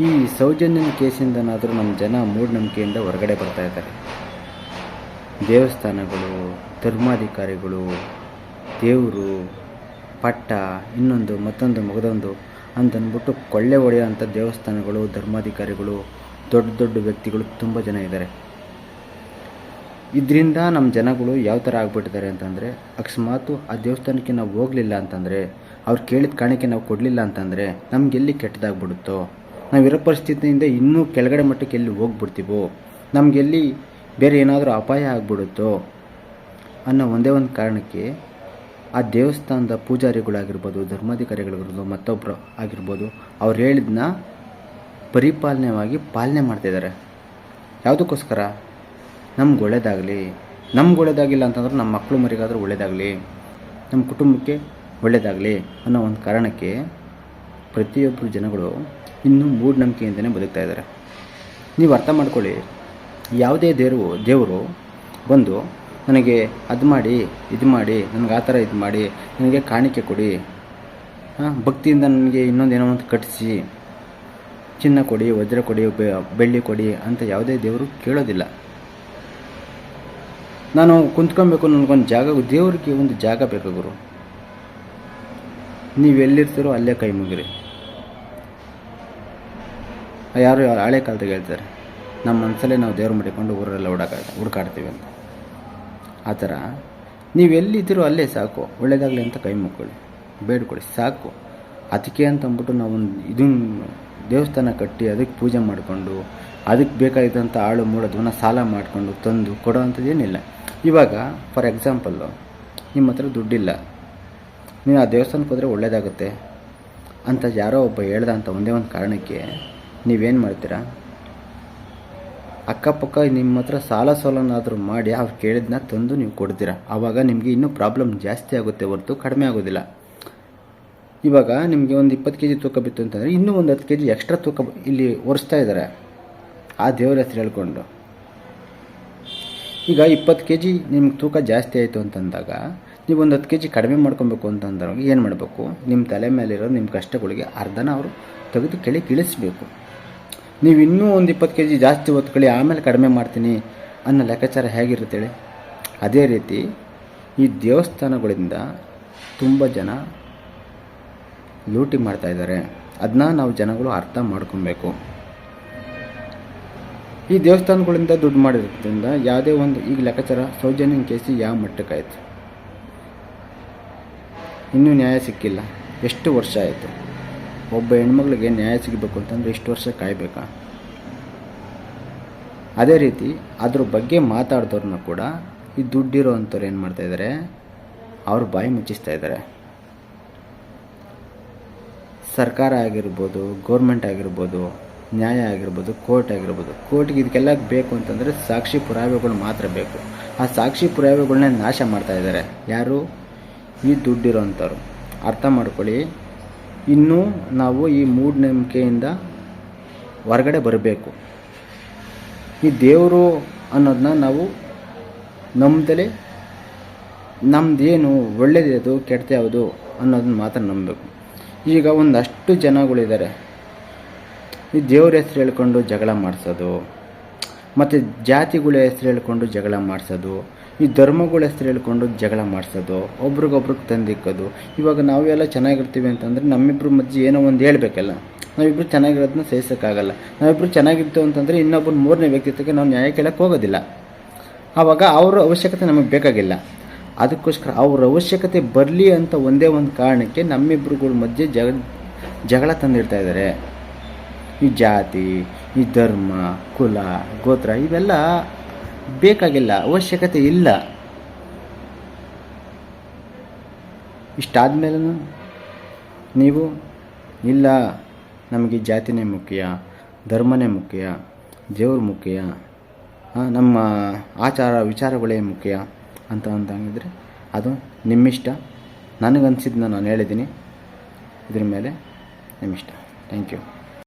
ಈ ಸೌಜನ್ಯನ ಕೇಸಿಂದನಾದರೂ ನಮ್ಮ ಜನ ಮೂಢನಂಬಿಕೆಯಿಂದ ಹೊರಗಡೆ ಬರ್ತಾ ಇದ್ದಾರೆ. ದೇವಸ್ಥಾನಗಳು, ಧರ್ಮಾಧಿಕಾರಿಗಳು, ದೇವರು, ಪಟ್ಟ, ಇನ್ನೊಂದು, ಮತ್ತೊಂದು, ಮಗದೊಂದು ಅಂತಂದ್ಬಿಟ್ಟು ಕೊಳ್ಳೆ ಹೊಡೆಯೋಂಥ ದೇವಸ್ಥಾನಗಳು, ಧರ್ಮಾಧಿಕಾರಿಗಳು, ದೊಡ್ಡ ದೊಡ್ಡ ವ್ಯಕ್ತಿಗಳು ತುಂಬ ಜನ ಇದ್ದಾರೆ. ಇದರಿಂದ ನಮ್ಮ ಜನಗಳು ಯಾವ ಥರ ಆಗಿಬಿಟ್ಟಿದ್ದಾರೆ ಅಂತಂದರೆ, ಅಕಸ್ಮಾತು ಆ ದೇವಸ್ಥಾನಕ್ಕೆ ನಾವು ಹೋಗಲಿಲ್ಲ ಅಂತಂದರೆ, ಅವ್ರು ಕೇಳಿದ ಕಾಣಿಕೆ ನಾವು ಕೊಡಲಿಲ್ಲ ಅಂತಂದರೆ ನಮಗೆಲ್ಲಿ ಕೆಟ್ಟದಾಗ್ಬಿಡುತ್ತೋ ನಾವಿರೋ ಪರಿಸ್ಥಿತಿಯಿಂದ ಇನ್ನೂ ಕೆಳಗಡೆ ಮಟ್ಟಕ್ಕೆ ಎಲ್ಲಿ ಹೋಗ್ಬಿಡ್ತೀವೋ? ನಮಗೆಲ್ಲಿ ಬೇರೆ ಏನಾದರೂ ಅಪಾಯ ಆಗ್ಬಿಡುತ್ತೋ? ಅನ್ನೋ ಒಂದೇ ಒಂದು ಕಾರಣಕ್ಕೆ ಆ ದೇವಸ್ಥಾನದ ಪೂಜಾರಿಗಳಾಗಿರ್ಬೋದು, ಧರ್ಮಾಧಿಕಾರಿಗಳಾಗಿರ್ಬೋದು ಮತ್ತೊಬ್ಬರು ಆಗಿರ್ಬೋದು, ಅವ್ರು ಹೇಳಿದ್ನ ಪರಿಪಾಲನೆವಾಗಿ ಪಾಲನೆ ಮಾಡ್ತಿದ್ದಾರೆ ಯಾವುದಕ್ಕೋಸ್ಕರ? ನಮ್ಗೆ ಒಳ್ಳೇದಾಗಲಿ. ನಮ್ಗೆ ಒಳ್ಳೇದಾಗಿಲ್ಲ ಅಂತಂದ್ರೆ ನಮ್ಮ ಮಕ್ಕಳು ಮರಿಗಾದರೂ ಒಳ್ಳೇದಾಗಲಿ. ನಮ್ಮ ಕುಟುಂಬಕ್ಕೆ ಒಳ್ಳೇದಾಗಲಿ ಅನ್ನೋ ಒಂದು ಕಾರಣಕ್ಕೆ ಪ್ರತಿಯೊಬ್ಬರು ಜನಗಳು ಇನ್ನೂ ಮೂಢನಂಬಿಕೆಯಿಂದನೇ ಬದುಕ್ತಾ ಇದ್ದಾರೆ. ನೀವು ಅರ್ಥ ಮಾಡ್ಕೊಳ್ಳಿ, ಯಾವುದೇ ದೇವರು ದೇವರು ಬಂದು ನನಗೆ ಅದು ಮಾಡಿ, ಇದು ಮಾಡಿ, ನನಗೆ ಆ ಥರ ಇದು ಮಾಡಿ, ನನಗೆ ಕಾಣಿಕೆ ಕೊಡಿ ಭಕ್ತಿಯಿಂದ ನನಗೆ ಇನ್ನೊಂದೇನೋ ಒಂದು ಕಟ್ಟಿಸಿ ಚಿನ್ನ ಕೊಡಿ, ವಜ್ರ ಕೊಡಿ ಬೆಳ್ಳಿ ಕೊಡಿ ಅಂತ ಯಾವುದೇ ದೇವರು ಕೇಳೋದಿಲ್ಲ. ನಾನು ಕುಂತ್ಕೊಬೇಕು ನನಗೊಂದು ಜಾಗ, ದೇವ್ರಿಗೆ ಒಂದು ಜಾಗ ಬೇಕು ಗುರು. ನೀವು ಎಲ್ಲಿರ್ತೀರೋ ಅಲ್ಲೇ ಕೈ ಮುಗಿರಿ. ಯಾರು ಹಳೆ ಕಾಲದಾಗ ಹೇಳ್ತಾರೆ, ನಮ್ಮ ಮನಸ್ಸಲ್ಲೇ ನಾವು ದೇವ್ರು ಮಾಡಿಕೊಂಡು ಊರಲ್ಲ ಹುಡುಕ ಹುಡುಕಾಡ್ತೀವಿ ಅಂತ. ಆ ಥರ ನೀವೆಲ್ಲಿದ್ದೀರೋ ಅಲ್ಲೇ ಸಾಕು, ಒಳ್ಳೇದಾಗಲಿ ಅಂತ ಕೈ ಮುಕ್ಕೊಳ್ಳಿ, ಬೇಡ್ಕೊಳ್ಳಿ, ಸಾಕು. ಅದಕ್ಕೆ ಅಂತ ಅಂದ್ಬಿಟ್ಟು ನಾವು ಒಂದು ಇದನ್ನು ದೇವಸ್ಥಾನ ಕಟ್ಟಿ ಅದಕ್ಕೆ ಪೂಜೆ ಮಾಡಿಕೊಂಡು, ಅದಕ್ಕೆ ಬೇಕಾಗಿದ್ದಂಥ ಆಳು ಮೂಡೋದನ್ನ ಸಾಲ ಮಾಡಿಕೊಂಡು ತಂದು ಕೊಡೋ ಅಂಥದ್ದೇನಿಲ್ಲ. ಇವಾಗ ಫಾರ್ ಎಕ್ಸಾಂಪಲ್ಲು ನಿಮ್ಮ ಹತ್ರ ದುಡ್ಡಿಲ್ಲ. ನೀವು ಆ ದೇವಸ್ಥಾನಕ್ಕೆ ಹೋದರೆ ಒಳ್ಳೇದಾಗುತ್ತೆ ಅಂತ ಯಾರೋ ಒಬ್ಬ ಹೇಳ್ದ ಒಂದೇ ಒಂದು ಕಾರಣಕ್ಕೆ ನೀವೇನು ಮಾಡ್ತೀರಾ? ಅಕ್ಕಪಕ್ಕ ನಿಮ್ಮ ಹತ್ರ ಸಾಲ ಸೋಲನಾದರೂ ಮಾಡಿ ಅವ್ರು ಕೇಳಿದ್ನ ತಂದು ನೀವು ಕೊಡ್ತೀರಾ? ಆವಾಗ ನಿಮಗೆ ಇನ್ನೂ ಪ್ರಾಬ್ಲಮ್ ಜಾಸ್ತಿ ಆಗುತ್ತೆ ಹೊರತು ಕಡಿಮೆ ಆಗೋದಿಲ್ಲ. ಇವಾಗ ನಿಮಗೆ ಒಂದು ಇಪ್ಪತ್ತು ಕೆ ಜಿ ತೂಕ ಬಿತ್ತು ಅಂತಂದರೆ ಇನ್ನೂ ಒಂದು ಹತ್ತು ಕೆ ಜಿ ಎಕ್ಸ್ಟ್ರಾ ತೂಕ ಇಲ್ಲಿ ಒರೆಸ್ತಾ ಇದ್ದಾರೆ ಆ ದೇವರ ಹೆಸರು ಹೇಳ್ಕೊಂಡು. ಈಗ ಇಪ್ಪತ್ತು ಕೆ ಜಿ ನಿಮ್ಗೆ ತೂಕ ಜಾಸ್ತಿ ಆಯಿತು ಅಂತಂದಾಗ ನೀವು ಒಂದು ಹತ್ತು ಕೆ ಜಿ ಕಡಿಮೆ ಮಾಡ್ಕೊಬೇಕು ಅಂತಂದ್ರೆ ಏನು ಮಾಡಬೇಕು? ನಿಮ್ಮ ತಲೆ ಮೇಲಿರೋ ನಿಮ್ಮ ಕಷ್ಟಗಳಿಗೆ ಅರ್ಧನ ಅವರು ತೆಗೆದು ಕೆಳಗೆ ಇಳಿಸ್ಬೇಕು. ನೀವು ಇನ್ನೂ ಒಂದು ಇಪ್ಪತ್ತು ಕೆ ಜಿ ಜಾಸ್ತಿ ಹೊತ್ಕೊಳ್ಳಿ ಆಮೇಲೆ ಕಡಿಮೆ ಮಾಡ್ತೀನಿ ಅನ್ನೋ ಲೆಕ್ಕಾಚಾರ ಹೇಗಿರುತ್ತೇಳಿ ಅದೇ ರೀತಿ ಈ ದೇವಸ್ಥಾನಗಳಿಂದ ತುಂಬ ಜನ ಲೂಟಿ ಮಾಡ್ತಾ ಇದ್ದಾರೆ. ಅದನ್ನ ನಾವು ಜನಗಳು ಅರ್ಥ ಮಾಡ್ಕೊಬೇಕು. ಈ ದೇವಸ್ಥಾನಗಳಿಂದ ದುಡ್ಡು ಮಾಡಿರೋದ್ರಿಂದ ಯಾವುದೇ ಒಂದು ಈಗ ಲೆಕ್ಕಾಚಾರ ಸೌಜನ್ಯ ಕೇಸಿ ಯಾವ ಮಟ್ಟಕ್ಕಾಯಿತು ಇನ್ನೂ ನ್ಯಾಯ ಸಿಕ್ಕಿಲ್ಲ. ಎಷ್ಟು ವರ್ಷ ಆಯಿತು? ಒಬ್ಬ ಹೆಣ್ಮಗಳಿಗೆ ನ್ಯಾಯ ಸಿಗಬೇಕು ಅಂತಂದರೆ ಇಷ್ಟು ವರ್ಷ ಕಾಯಬೇಕಾ? ಅದೇ ರೀತಿ ಅದ್ರ ಬಗ್ಗೆ ಮಾತಾಡಿದವ್ರನ್ನ ಕೂಡ ಈ ದುಡ್ಡಿರೋ ಅಂಥವ್ರು ಏನು ಮಾಡ್ತಾ ಇದ್ದಾರೆ ಅವ್ರ ಬಾಯಿ ಮುಚ್ಚಿಸ್ತಾ ಇದ್ದಾರೆ ಸರ್ಕಾರ ಆಗಿರ್ಬೋದು ಗೌರ್ಮೆಂಟ್ ಆಗಿರ್ಬೋದು, ನ್ಯಾಯ ಆಗಿರ್ಬೋದು ಕೋರ್ಟ್ ಆಗಿರ್ಬೋದು ಕೋರ್ಟ್ಗೆ ಇದಕ್ಕೆಲ್ಲ ಬೇಕು ಅಂತಂದರೆ ಸಾಕ್ಷಿ ಪುರಾವೆಗಳು ಮಾತ್ರ ಬೇಕು. ಆ ಸಾಕ್ಷಿ ಪುರಾವೆಗಳನ್ನ ನಾಶ ಮಾಡ್ತಾ ಇದ್ದಾರೆ ಯಾರು? ಈ ದುಡ್ಡಿರೋಂಥವ್ರು. ಅರ್ಥ ಮಾಡ್ಕೊಳ್ಳಿ. ಇನ್ನೂ ನಾವು ಈ ಮೂಢನಂಬಿಕೆಯಿಂದ ಹೊರಗಡೆ ಬರಬೇಕು. ಈ ದೇವರು ಅನ್ನೋದನ್ನ ನಾವು ನಂಬ್ದಲೇ ನಮ್ಮದೇನು ಒಳ್ಳೆಯದು ಕೆಟ್ಟ ಯಾವುದು ಅನ್ನೋದನ್ನ ಮಾತ್ರ ನಂಬಬೇಕು. ಈಗ ಒಂದಷ್ಟು ಜನಗಳಿದ್ದಾರೆ. ಈ ದೇವ್ರ ಹೆಸ್ರು ಹೇಳ್ಕೊಂಡು ಜಗಳ ಮಾಡಿಸೋದು. ಮತ್ತು ಜಾತಿಗಳ ಹೆಸರು ಹೇಳ್ಕೊಂಡು ಜಗಳ ಮಾಡಿಸೋದು, ಈ ಧರ್ಮಗಳ ಹೆಸರು ಹೇಳ್ಕೊಂಡು ಜಗಳ ಮಾಡಿಸೋದು, ಒಬ್ರಿಗೊಬ್ರಿಗೆ ತಂದಿಕ್ಕೋದು. ಇವಾಗ ನಾವೆಲ್ಲ ಚೆನ್ನಾಗಿರ್ತೀವಿ ಅಂತಂದರೆ ನಮ್ಮಿಬ್ಬರ ಮಧ್ಯೆ ಏನೋ ಒಂದು ಹೇಳಬೇಕಲ್ಲ. ನಾವಿಬ್ಬರು ಚೆನ್ನಾಗಿರೋದನ್ನ ಸಹಿಸೋಕ್ಕಾಗಲ್ಲ. ನಾವಿಬ್ಬರು ಚೆನ್ನಾಗಿರ್ತೀವಿ ಅಂತಂದರೆ ಇನ್ನೊಬ್ಬರು ಮೂರನೇ ವ್ಯಕ್ತಿತ್ವಕ್ಕೆ ನಾವು ನ್ಯಾಯ ಕೇಳಕ್ಕೆ ಹೋಗೋದಿಲ್ಲ. ಆವಾಗ ಅವರ ಅವಶ್ಯಕತೆ ನಮಗೆ ಬೇಕಾಗಿಲ್ಲ. ಅದಕ್ಕೋಸ್ಕರ ಅವ್ರ ಅವಶ್ಯಕತೆ ಬರಲಿ ಅಂತ ಒಂದೇ ಒಂದು ಕಾರಣಕ್ಕೆ ನಮ್ಮಿಬ್ಬರುಗಳ ಮಧ್ಯೆ ಜಗ, ಜಗಳ ತಂದಿರ್ತಾ ಇದ್ದಾರೆ ಈ ಜಾತಿ, ಈ ಧರ್ಮ, ಕುಲ, ಗೋತ್ರ ಇವೆಲ್ಲ ಬೇಕಾಗಿಲ್ಲ, ಅವಶ್ಯಕತೆ ಇಲ್ಲ. ಇಷ್ಟಾದ್ಮೇಲೂ ನೀವು, ಇಲ್ಲ, ನಮಗೆ ಜಾತಿನೇ ಮುಖ್ಯ, ಧರ್ಮನೇ ಮುಖ್ಯ, ದೇವ್ರ ಮುಖ್ಯ ನಮ್ಮ ಆಚಾರ ವಿಚಾರಗಳೇ ಮುಖ್ಯ ಅಂತ ಅಂತಂಗಿದ್ರೆ ಅದು ನಿಮ್ಮಿಷ್ಟ. ನನಗನ್ಸಿದ್ದನ್ನ ನಾನು ಹೇಳಿದ್ದೀನಿ. ಇದ್ರ ಮೇಲೆ ನಿಮ್ಮಿಷ್ಟ. Thank you